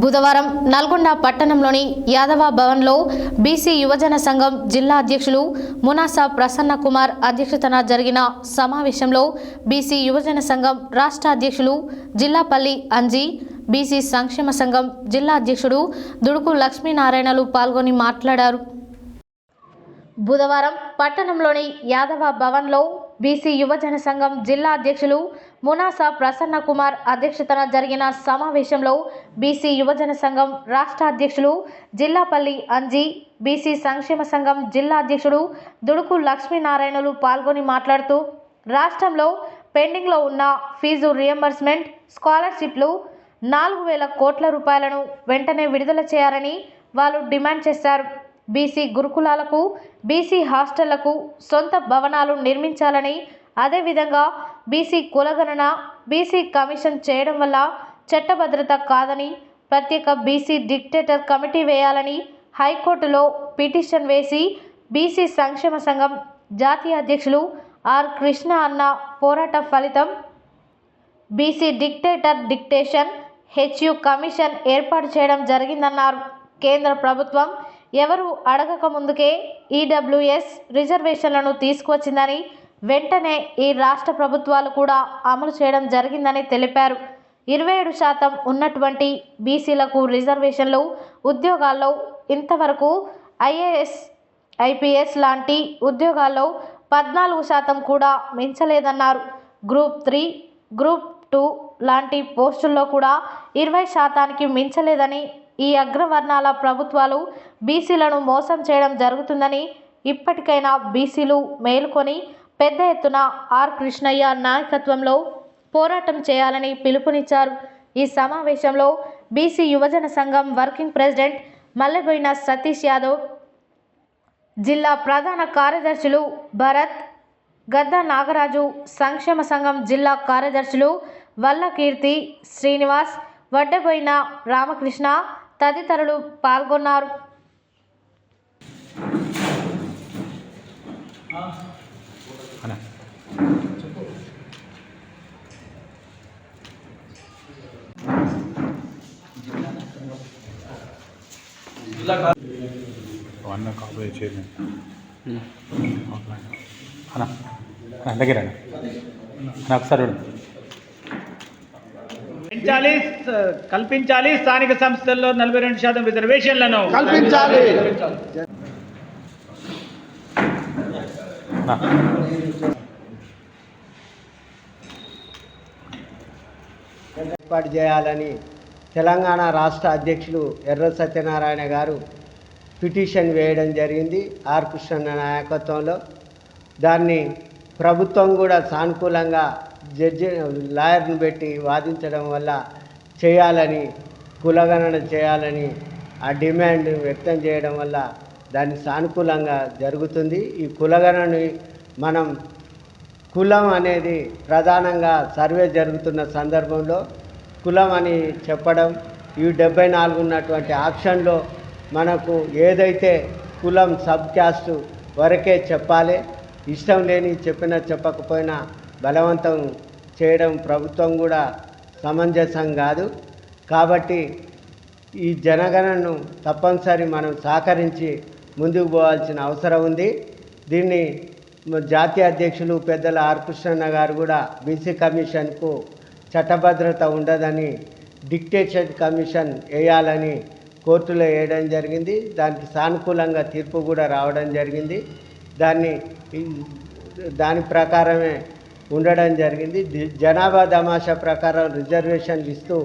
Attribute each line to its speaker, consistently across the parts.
Speaker 1: బుధవారం నల్గొండ పట్టణంలోని యాదవ భవన్లో బీసీ యువజన సంఘం జిల్లా అధ్యక్షులు మునాసా ప్రసన్న కుమార్ అధ్యక్షతన జరిగిన సమావేశంలో బీసీ యువజన సంఘం రాష్ట్ర అధ్యక్షులు జిల్లాపల్లి అంజీ బీసీ సంక్షేమ సంఘం జిల్లా అధ్యక్షుడు దుడుకు లక్ష్మీనారాయణలు పాల్గొని మాట్లాడారు. బుధవారం పట్టణంలోని యాదవ భవన్లో బీసీ యువజన సంఘం జిల్లా అధ్యక్షులు మునాసా ప్రసన్న కుమార్ అధ్యక్షతన జరిగిన సమావేశంలో బీసీ యువజన సంఘం రాష్ట్ర అధ్యక్షులు జిల్లాపల్లి అంజీ బీసీ సంక్షేమ సంఘం జిల్లా అధ్యక్షుడు దుడుకు లక్ష్మీనారాయణలు పాల్గొని మాట్లాడుతూ రాష్ట్రంలో పెండింగ్లో ఉన్న ఫీజు రియంబర్స్మెంట్ స్కాలర్షిప్లు నాలుగు వేల కోట్ల రూపాయలను వెంటనే విడుదల చేయాలని వాళ్ళు డిమాండ్ చేశారు. బీసీ గురుకులాలకు బీసీ హాస్టళ్ళకు సొంత భవనాలు నిర్మించాలని అదేవిధంగా బీసీ కులగణన బీసీ కమిషన్ చేయడం వల్ల చట్టభద్రత కాదని ప్రత్యేక బీసీ డిక్టేటర్ కమిటీ వేయాలని హైకోర్టులో పిటిషన్ వేసి బీసీ సంక్షేమ సంఘం జాతీయ అధ్యక్షులు ఆర్ కృష్ణ అన్న పోరాట ఫలితం బీసీ డిక్టేటర్ డిక్టేషన్ హెచ్యు కమిషన్ ఏర్పాటు చేయడం జరిగిందన్నారు. కేంద్ర ప్రభుత్వం ఎవరు అడగక ముందుకే ఈడబ్ల్యూఎస్ రిజర్వేషన్లను తీసుకువచ్చిందని వెంటనే ఈ రాష్ట్ర ప్రభుత్వాలు కూడా అమలు చేయడం జరిగిందని తెలిపారు. ఇరవై ఏడు శాతం ఉన్నటువంటి బీసీలకు రిజర్వేషన్లు ఉద్యోగాల్లో ఇంతవరకు ఐఏఎస్ ఐపీఎస్ లాంటి ఉద్యోగాల్లో పద్నాలుగు శాతం కూడా మించలేదన్నారు. గ్రూప్ త్రీ గ్రూప్ టూ లాంటి పోస్టుల్లో కూడా ఇరవై శాతానికి మించలేదని ఈ అగ్రవర్ణాల ప్రభుత్వాలు బీసీలను మోసం చేయడం జరుగుతుందని ఇప్పటికైనా బీసీలు మేలుకొని పెద్ద ఎత్తున ఆర్ కృష్ణయ్య నాయకత్వంలో పోరాటం చేయాలని పిలుపునిచ్చారు. ఈ సమావేశంలో బీసీ యువజన సంఘం వర్కింగ్ ప్రెసిడెంట్ మల్లెబోయిన సతీష్ యాదవ్ జిల్లా ప్రధాన కార్యదర్శులు భరత్ గద్ద నాగరాజు సంక్షేమ సంఘం జిల్లా కార్యదర్శులు వల్లకీర్తి శ్రీనివాస్ వడ్డబోయిన రామకృష్ణ తదితరులు పాల్గొన్నారు.
Speaker 2: అన్న. అన్న కాపీ చైర్మన్. అన్న. దగ్గర అన్న. ఒకసారి చూడండి
Speaker 3: పెంచాలి స- కల్పించాలి. స్థానిక సంస్థల్లో నలభై రెండు శాతం రిజర్వేషన్లను.
Speaker 4: కల్పించాలి. ఏర్పాటు చేయాలని తెలంగాణ రాష్ట్ర అధ్యక్షులు ఎర్ర సత్యనారాయణ గారు పిటిషన్ వేయడం జరిగింది ఆర్ కృష్ణ నాయకత్వంలో. దాన్ని ప్రభుత్వం కూడా సానుకూలంగా జడ్జి లాయర్ను పెట్టి వాదించడం వల్ల చేయాలని కులగణన చేయాలని ఆ డిమాండ్ వ్యక్తం చేయడం వల్ల దాన్ని సానుకూలంగా జరుగుతుంది. ఈ కులగణని మనం కులం అనేది ప్రధానంగా సర్వే జరుగుతున్న సందర్భంలో కులం అని చెప్పడం ఈ డెబ్బై నాలుగు ఉన్నటువంటి ఆప్షన్లో మనకు ఏదైతే కులం సబ్ క్యాస్ట్ వరకే చెప్పాలి ఇష్టం లేని చెప్పినా చెప్పకపోయినా బలవంతం చేయడం ప్రభుత్వం కూడా సమంజసం కాదు. కాబట్టి ఈ జనగణను తప్పనిసరి మనం సహకరించి ముందుకు పోవాల్సిన అవసరం ఉంది. దీన్ని జాతీయ అధ్యక్షులు పెద్దల ఆర్ కృష్ణన్న గారు కూడా బీసీ కమిషన్కు చట్టభద్రత ఉండదని డిక్టేషన్ కమిషన్ వేయాలని కోర్టులో వేయడం జరిగింది. దానికి సానుకూలంగా తీర్పు కూడా రావడం జరిగింది. దాన్ని దాని ప్రకారమే ఉండడం జరిగింది. జనాభా తమాషా ప్రకారం రిజర్వేషన్ ఇస్తూ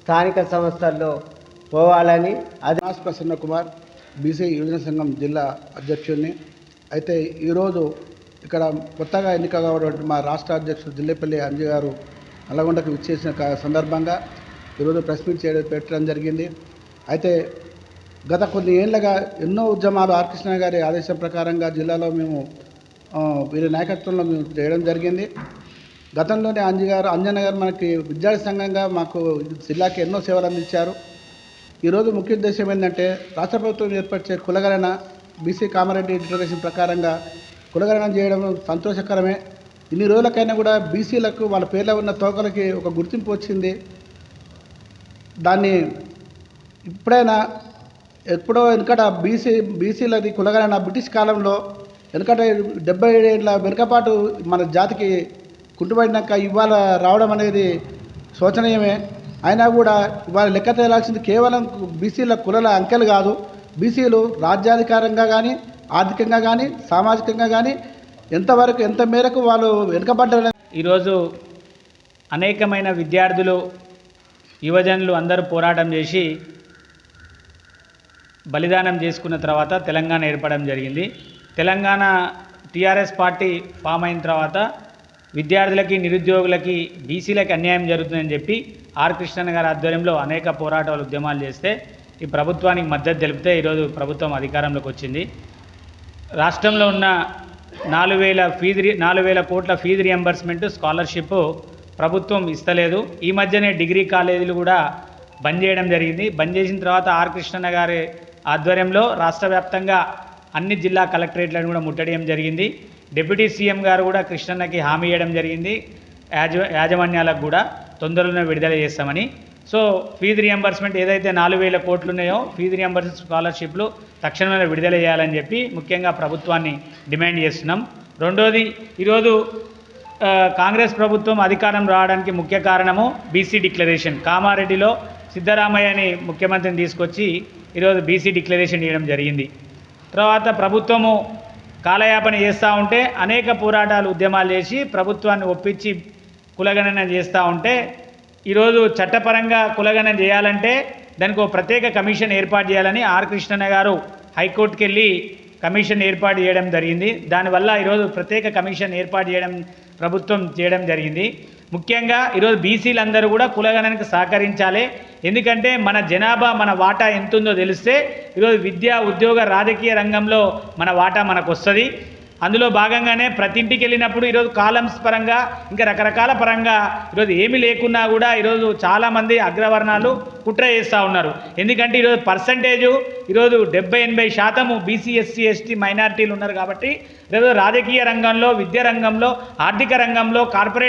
Speaker 4: స్థానిక సంస్థల్లో పోవాలని అది
Speaker 5: ప్రసన్న కుమార్ బీసీ యువజన సంఘం జిల్లా అధ్యక్షుడిని. అయితే ఈరోజు ఇక్కడ కొత్తగా ఎన్నిక కావడం మా రాష్ట్ర అధ్యక్షుడు జిల్లేపల్లి అంజయ్ గారు నల్లగొండకు విచ్చేసిన సందర్భంగా ఈరోజు ప్రెస్ మీట్ చేయడం పెట్టడం జరిగింది. అయితే గత కొన్ని ఏళ్ళగా ఎన్నో ఉద్యమాలు ఆర్కృష్ణ గారి ఆదేశం ప్రకారంగా జిల్లాలో మేము వీరి నాయకత్వంలో మేము చేయడం జరిగింది. గతంలోనే అంజి గారు అంజన్న గారు మనకి విద్యార్థి సంఘంగా మాకు జిల్లాకి ఎన్నో సేవలు అందించారు. ఈరోజు ముఖ్య ఉద్దేశం ఏంటంటే రాష్ట్ర ప్రభుత్వం ఏర్పరిచే కులగణన బీసీ కామారెడ్డి డిక్లరేషన్ ప్రకారంగా కులగణన చేయడం సంతోషకరమే. ఇన్ని రోజులకైనా కూడా బీసీలకు వాళ్ళ పేర్లో ఉన్న తోకలకి ఒక గుర్తింపు వచ్చింది. దాన్ని ఇప్పుడైనా ఎప్పుడో వెనుకట బీసీ బీసీలది కులగణన బ్రిటిష్ కాలంలో ఎందుకంటే డెబ్బై ఏళ్ళ వెనుకపాటు మన జాతికి కుంటుపడినాక ఇవాళ రావడం అనేది శోచనీయమే. అయినా కూడా ఇవాళ లెక్క తేలాల్సింది కేవలం బీసీల కులల అంకెలు కాదు. బీసీలు రాజ్యాధికారంగా కానీ ఆర్థికంగా కానీ సామాజికంగా కానీ ఎంతవరకు ఎంత మేరకు వాళ్ళు వెనుకబడ్డారు
Speaker 3: ఈరోజు అనేకమైన విద్యార్థులు యువజనులు అందరూ పోరాటం చేసి బలిదానం చేసుకున్న తర్వాత తెలంగాణ ఏర్పడడం జరిగింది. తెలంగాణ టీఆర్ఎస్ పార్టీ ఫామ్ అయిన తర్వాత విద్యార్థులకి నిరుద్యోగులకి బీసీలకి అన్యాయం జరుగుతుందని చెప్పి ఆర్ కృష్ణన్ గారి ఆధ్వర్యంలో అనేక పోరాటాలు ఉద్యమాలు చేస్తే ఈ ప్రభుత్వానికి మద్దతు తెలిపితే ఈరోజు ప్రభుత్వం అధికారంలోకి వచ్చింది. రాష్ట్రంలో ఉన్న నాలుగు వేల ఫీజు నాలుగు వేల కోట్ల ఫీజు రియంబర్స్మెంట్ స్కాలర్షిప్ ప్రభుత్వం ఇస్తలేదు. ఈ మధ్యనే డిగ్రీ కాలేజీలు కూడా బంద్ చేయడం జరిగింది. బంద్ చేసిన తర్వాత ఆర్ కృష్ణన్న గారి ఆధ్వర్యంలో రాష్ట్ర వ్యాప్తంగా అన్ని జిల్లా కలెక్టరేట్లను కూడా ముట్టడియం జరిగింది. డిప్యూటీ సీఎం గారు కూడా కృష్ణన్నకి హామీ ఇవ్వడం జరిగింది. యాజ యాజమాన్యాలకు కూడా తొందరలోనే విడుదల చేస్తామని. సో ఫీజు రియంబర్స్మెంట్ ఏదైతే నాలుగు వేల కోట్లు ఉన్నాయో ఫీజు రియంబర్స్మెంట్ స్కాలర్షిప్లు తక్షణమే విడుదల చేయాలని చెప్పి ముఖ్యంగా ప్రభుత్వాన్ని డిమాండ్ చేస్తున్నాం. రెండోది ఈరోజు కాంగ్రెస్ ప్రభుత్వం అధికారం రావడానికి ముఖ్య కారణము బీసీ డిక్లరేషన్. కామారెడ్డిలో సిద్ధరామయ్యని ముఖ్యమంత్రిని తీసుకొచ్చి ఈరోజు బీసీ డిక్లరేషన్ ఇవ్వడం జరిగింది. తర్వాత ప్రభుత్వము కాలయాపన చేస్తూ ఉంటే అనేక పోరాటాలు ఉద్యమాలు చేసి ప్రభుత్వాన్ని ఒప్పించి కులగణన చేస్తూ ఉంటే ఈరోజు చట్టపరంగా కులగణన చేయాలంటే దానికి ఒక ప్రత్యేక కమిషన్ ఏర్పాటు చేయాలని ఆర్ కృష్ణన్న గారు హైకోర్టుకి వెళ్ళి కమిషన్ ఏర్పాటు చేయడం జరిగింది. దానివల్ల ఈరోజు ప్రత్యేక కమిషన్ ఏర్పాటు చేయడం ప్రభుత్వం చేయడం జరిగింది. ముఖ్యంగా ఈరోజు బీసీలందరూ కూడా కులగణనకు సహకరించాలి. ఎందుకంటే మన జనాభా మన వాటా ఎంతుందో తెలిస్తే ఈరోజు విద్య ఉద్యోగ రాజకీయ రంగంలో మన వాటా మనకు వస్తుంది అందులో భాగంగానే ప్రతి ఇంటికి వెళ్ళినప్పుడు ఈరోజు కాలమ్స్ పరంగా ఇంకా రకరకాల పరంగా ఈరోజు ఏమీ లేకున్నా కూడా ఈరోజు చాలామంది అగ్రవర్ణాలు కుట్ర చేస్తూ ఉన్నారు. ఎందుకంటే ఈరోజు పర్సంటేజు ఈరోజు డెబ్బై ఎనభై శాతము బీసీ ఎస్సీ ఎస్టీ మైనారిటీలు ఉన్నారు కాబట్టి ఈరోజు రాజకీయ రంగంలో విద్యా రంగంలో ఆర్థిక రంగంలో కార్పొరేట్